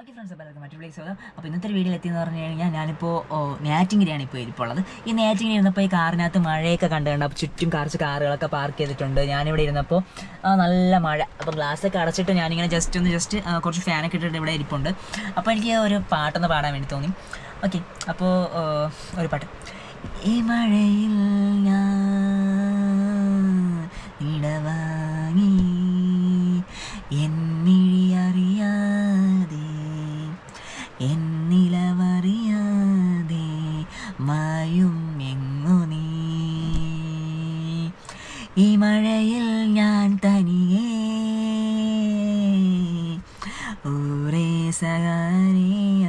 Okay friends അപ്പോൾ എല്ലാവർക്കും മറ്റു വന്നു അപ്പോൾ ഇന്നത്തെ വീഡിയോയിൽ എത്തിയെന്ന് പറഞ്ഞു കഴിഞ്ഞാൽ ഞാനിപ്പോൾ നാറ്റിങ്ങിരിയാണ് ഇപ്പോൾ ഇരിപ്പുള്ളത് ഈ നാറ്റിങ്ങിരി ഇരുന്നപ്പോൾ ഈ കാറിനകത്ത് മഴയൊക്കെ കണ്ടുകൊണ്ട് അപ്പോൾ ചുറ്റും കുറച്ച് കാറുകളൊക്കെ പാർക്ക് ചെയ്തിട്ടുണ്ട്. ഞാനിവിടെ ഇരുന്നപ്പോൾ നല്ല മഴ. അപ്പോൾ ഗ്ലാസ്സൊക്കെ അടച്ചിട്ട് ഞാനിങ്ങനെ ജസ്റ്റ് ഒന്ന് ജസ്റ്റ് കുറച്ച് ഫാനൊക്കെ ഇട്ടിട്ട് ഇവിടെ ഇരിപ്പുണ്ട്. അപ്പോൾ എനിക്ക് ഒരു പാട്ടൊന്ന് പാടാൻ വേണ്ടി തോന്നി. ഓക്കെ അപ്പോൾ ഒരു പാട്ട്. ഈ മഴയിൽ ഞാൻ ഇടവാങ്ങി മായും എങ്ങു നീ ഈ മഴയിൽ ഞാൻ തനിയേ ഒരേ സഹാരിയ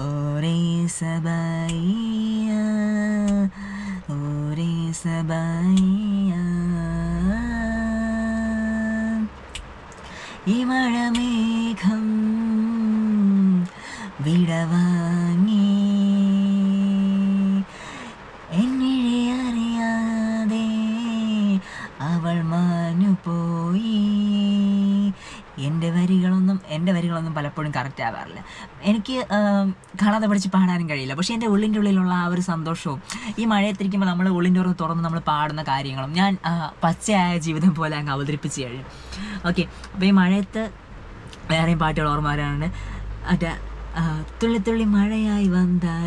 ഒരേ സബായിയ ഒരേ സബായിയ. ഈ മഴമേഘം വിടവാങ്ങി വരികളൊന്നും എന്റെ വരികളൊന്നും പലപ്പോഴും കറക്റ്റ് ആവാറില്ല. എനിക്ക് കാണാതെ പഠിച്ച് പാടാനും കഴിയില്ല. പക്ഷേ എന്റെ ഉള്ളിന്റെ ഉള്ളിലുള്ള ആ ഒരു സന്തോഷവും ഈ മഴയത്തിരിക്കുമ്പോൾ നമ്മൾ ഉള്ളിന്റെ ഉറന്ന് തുറന്ന് നമ്മൾ പാടുന്ന കാര്യങ്ങളും ഞാൻ പച്ചയായ ജീവിതം പോലെ അങ്ങ് അവതരിപ്പിച്ച് കഴിയും ഓക്കെ അപ്പോൾ ഈ മഴയത്ത് വേറെയും പാട്ടുകൾ ഓർമ്മ വരാനുണ്ട് മറ്റേ തുള്ളി തുള്ളി മഴയായി വന്നാലോ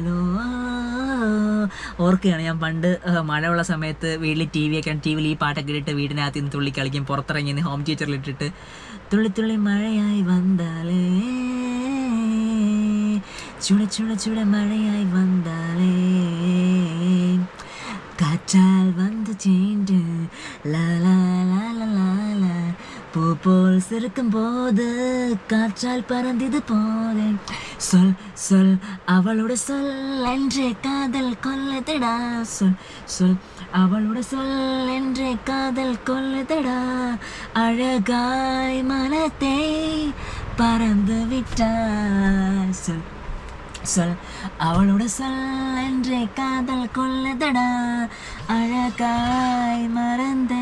ഓർക്കുകയാണ് ഞാൻ പണ്ട് മഴയുള്ള സമയത്ത് വീട്ടിൽ ടി വി ഒക്കെ ടി വിയിൽ ഈ പാട്ടൊക്കെ ഇട്ടിട്ട് വീടിനകത്ത് നിന്ന് തുള്ളി കളിക്കും പുറത്തിറങ്ങി ഹോം തിയേറ്ററിൽ ഇട്ടിട്ട് തുള്ളി തുള്ളി മഴയായി വന്നാലേ ചുട ചുട ചുട മഴയായി വന്നാലേ കാറ്റാൽ വന്ന് ചെയ്യും பூ போல் சிறுக்கும் போது காற்றால் பறந்தது போது சொல் சொல் அவளோட சொல் என்றே காதல் கொல்லதடா சொல் சொல் அவளோட சொல் என்றே காதல் கொல்லதடா அழகாய் மனத்தை பறந்து விட்டார் சொல் சொல் அவளோட சொல் என்றே காதல் கொள்ளதடா. அழகாய் மறந்தே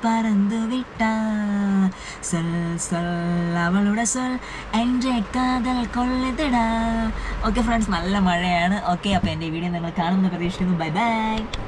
பறந்து விட்டா. സൽ സൽ അവളുടെ സൽ എന്റെ കാതൽ കൊള്ളിതടാ. ഓക്കെ ഫ്രണ്ട്സ് നല്ല മഴയാണ്. ഓക്കെ അപ്പോൾ എന്റെ വീഡിയോ നിങ്ങൾ കാണുമെന്ന് പ്രതീക്ഷിക്കുന്നു. Bye bye